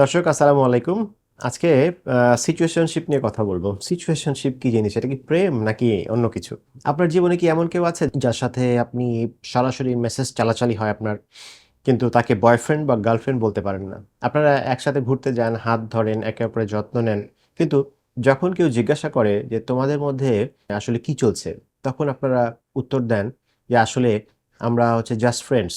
দর্শক, আসসালামু আলাইকুম। আজকে সিচুয়েশনশিপ নিয়ে কথা বলব। সিচুয়েশনশিপ কি জিনিস? এটা কি প্রেম নাকি অন্য কিছু? আপনার জীবনে কি এমন কেউ আছে যার সাথে আপনি সরাসরি মেসেজ চালাচালি হয় আপনার? কিন্তু তাকে বয়ফ্রেন্ড বা গার্লফ্রেন্ড বলতে পারেন না। আপনারা একসাথে ঘুরতে যান, হাত ধরেন, একে অপরের যত্ন নেন। কিন্তু যখন কেউ জিজ্ঞাসা করে যে, তোমাদের মধ্যে আসলে কি চলছে? তখন আপনারা উত্তর দেন যে, আসলে আমরা হচ্ছে জাস্ট ফ্রেন্ডস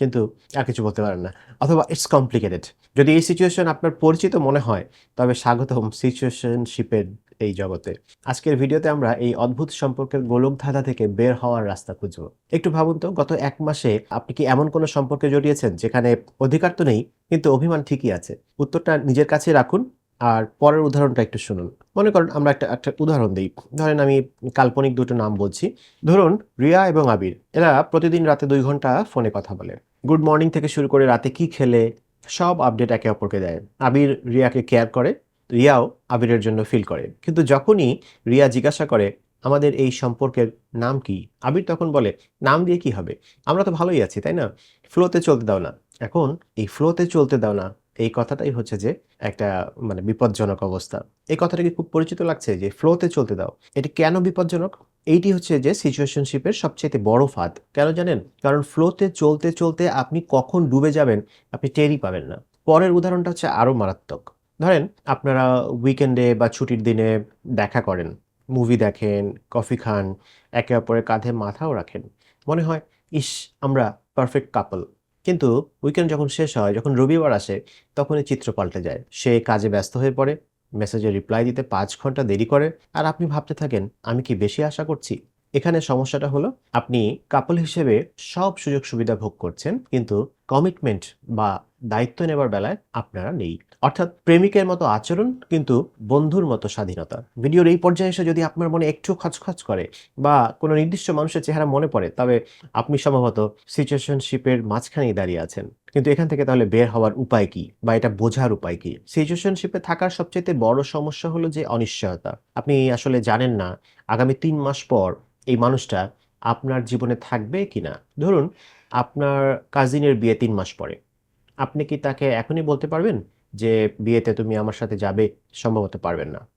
কিন্তু আর কিছু বলতে পারেন না। অথবা ইটস কমপ্লিকেটেড যদি এই সিচুয়েশন আপনার পরিচিত মনে হয়, তবে স্বাগতম সিচুয়েশনশিপের এই জগতে। আজকের ভিডিওতে আমরা এই অদ্ভুত সম্পর্কের গোলকধাঁধা থেকে বের হওয়ার রাস্তা খুঁজব। একটু ভাবুন তো, গত এক মাসে আপনি কি এমন কোনো সম্পর্কে জড়িয়েছেন যেখানে অধিকার তো নেই, কিন্তু অভিমান ঠিকই আছে? উত্তরটা নিজের কাছে রাখুন, আর পরের উদাহরণটা একটু শুনুন। মনে করুন আমরা একটা একটা উদাহরণ দিই। ধরেন আমি কাল্পনিক দুটো নাম বলছি। ধরুন রিয়া এবং আবির। এরা প্রতিদিন রাতে দুই ঘণ্টা ফোনে কথা বলে। গুড মর্নিং থেকে শুরু করে রাতে কি খেলে সব আপডেট একে অপরকে দেয়। আবির রিয়াকে কেয়ার করে, রিয়াও আবিরের জন্য ফিল করে। কিন্তু যখনই রিয়া জিজ্ঞাসা করে, আমাদের এই সম্পর্কের নাম কি? আবির তখন বলে, নাম দিয়ে কি হবে? আমরা তো ভালোই আছি, তাই না? ফ্লোতে চলতে দাও না। এখন এই ফ্লোতে চলতে দাও না, এই কথাটাই হচ্ছে যে একটা মানে বিপজ্জনক অবস্থা। এই কথাটা কি খুব পরিচিত লাগছে যে ফ্লোতে চলতে দাও? এটি কেন বিপজ্জনক? এইটি হচ্ছে যে সিচুয়েশনশিপের সবচেয়ে বড় ফাঁদ। কেন জানেন? কারণ ফ্লোতে চলতে চলতে আপনি কখন ডুবে যাবেন, আপনি টেরই পাবেন না। পরের উদাহরণটা হচ্ছে আরও মারাত্মক। ধরেন, আপনারা উইকেন্ডে বা ছুটির দিনে দেখা করেন মুভি দেখেন কফি খান, একে অপরের কাঁধে মাথাও রাখেন। মনে হয়, ইস, আমরা পারফেক্ট কাপল কিন্তু উইকেন্ড যখন শেষ হয়, যখন রবিবার আসে তখন এই চিত্র পাল্টে যায়। সে কাজে ব্যস্ত হয়ে পড়ে মেসেজে রিপ্লাই দিতে পাঁচ ঘণ্টা দেরি করে। আর আপনি ভাবতে থাকেন, আমি কি বেশি আশা করছি? এখানে সমস্যাটা হলো, আপনি কাপল হিসেবে সব সুযোগ সুবিধা ভোগ করছেন, কিন্তু কমিটমেন্ট বা দায়িত্ব নেবার বেলায় আপনারা নেই। অর্থাৎ প্রেমিকের মতো আচরণ, কিন্তু বন্ধুর মতো স্বাধীনতা। ভিডিওর এই পর্যায়ে এসে যদি আপনার মনে একটু খচখচ করে বা কোনো নির্দিষ্ট মানুষের চেহারা মনে পড়ে, তবে আপনি সম্ভবত সিচুয়েশনশিপের মাঝখানেই দাঁড়িয়ে আছেন। কিন্তু এখান থেকে তাহলে বের হওয়ার উপায় কি? বা এটা বোঝার উপায় কি? সিচুয়েশনশিপে থাকার সবচেয়ে বড় সমস্যা হলো যে অনিশ্চয়তা। আপনি আসলে জানেন না আগামী তিন মাস পর এই মানুষটা আপনার জীবনে থাকবে কিনা। ধরুন, আপনার কাজিনের বিয়ে তিন মাস পরে। আপনি কি তাকে এখনই বলতে পারবেন যে বিয়েতে তুমি আমার সাথে যাবে? সম্ভবত পারবেন না।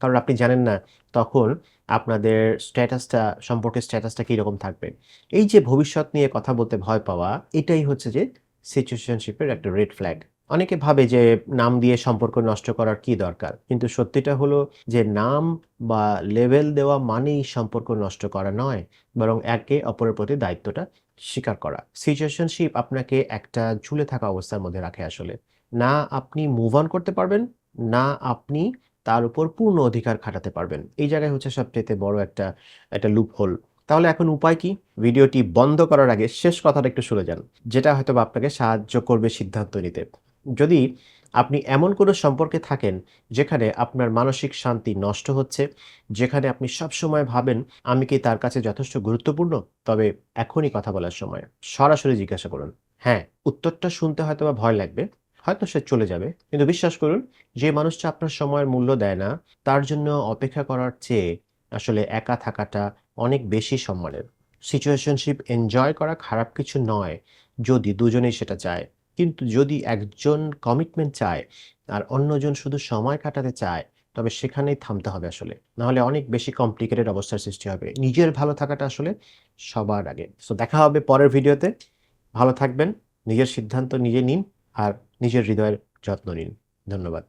কারণ আপনি জানেন না তখন আপনাদের স্ট্যাটাসটা, সম্পর্কের স্ট্যাটাসটা কীরকম থাকবে। এই যে ভবিষ্যৎ নিয়ে কথা বলতে ভয় পাওয়া, এটাই হচ্ছে যে সিচুয়েশনশিপের একটা রেড ফ্ল্যাগ অনেকে ভাবে যে নাম দিয়ে সম্পর্ক নষ্ট করার কি দরকার? কিন্তু সত্যিটা হলো যে নাম বা লেভেল দেওয়া মানেই সম্পর্ক নষ্ট করা নয়, বরং একে অপরের প্রতি দায়িত্বটা স্বীকার করা। সিচুয়েশনশিপ আপনাকে একটা ঝুলে থাকা অবস্থার মধ্যে রাখে আসলে। না আপনি মুভ অন করতে পারবেন, না আপনি তার উপর পূর্ণ অধিকার খাটাতে পারবেন। এই জায়গায় হচ্ছে সবচেয়ে বড় একটা একটা লুপ হোল তাহলে এখন উপায় কি? ভিডিওটি বন্ধ করার আগে শেষ কথাটা একটু শুনে যান, যেটা হয়তো আপনাকে সাহায্য করবে সিদ্ধান্ত নিতে। যদি আপনি এমন কোনো সম্পর্কে থাকেন যেখানে আপনার মানসিক শান্তি নষ্ট হচ্ছে, যেখানে আপনি সব সময় ভাবেন, আমি কি তার কাছে যথেষ্ট গুরুত্বপূর্ণ? তবে এখনই কথা বলার সময়। সরাসরি জিজ্ঞাসা করুন। হ্যাঁ উত্তরটা শুনতে হয়তো বা ভয় লাগবে, হয়তো সে চলে যাবে। কিন্তু বিশ্বাস করুন, যে মানুষটা আপনার সময়ের মূল্য দেয় না, তার জন্য অপেক্ষা করার চেয়ে আসলে একা থাকাটা অনেক বেশি সম্মানের। সিচুয়েশনশিপ এনজয় করা খারাপ কিছু নয় যদি দুজনেই সেটা চায়। কিন্তু যদি একজন কমিটমেন্ট চায় আর অন্যজন শুধু সময় কাটাতে চায়, তবে সেখানেই থামতে হবে আসলে। নাহলে অনেক বেশি কমপ্লিকেটেড অবস্থার সৃষ্টি হবে। নিজের ভালো থাকাটা আসলে সবার আগে। সো দেখা হবে পরের ভিডিওতে। ভালো থাকবেন, নিজের সিদ্ধান্ত নিজে নিন আর নিজের হৃদয়ের যত্ন নিন। ধন্যবাদ।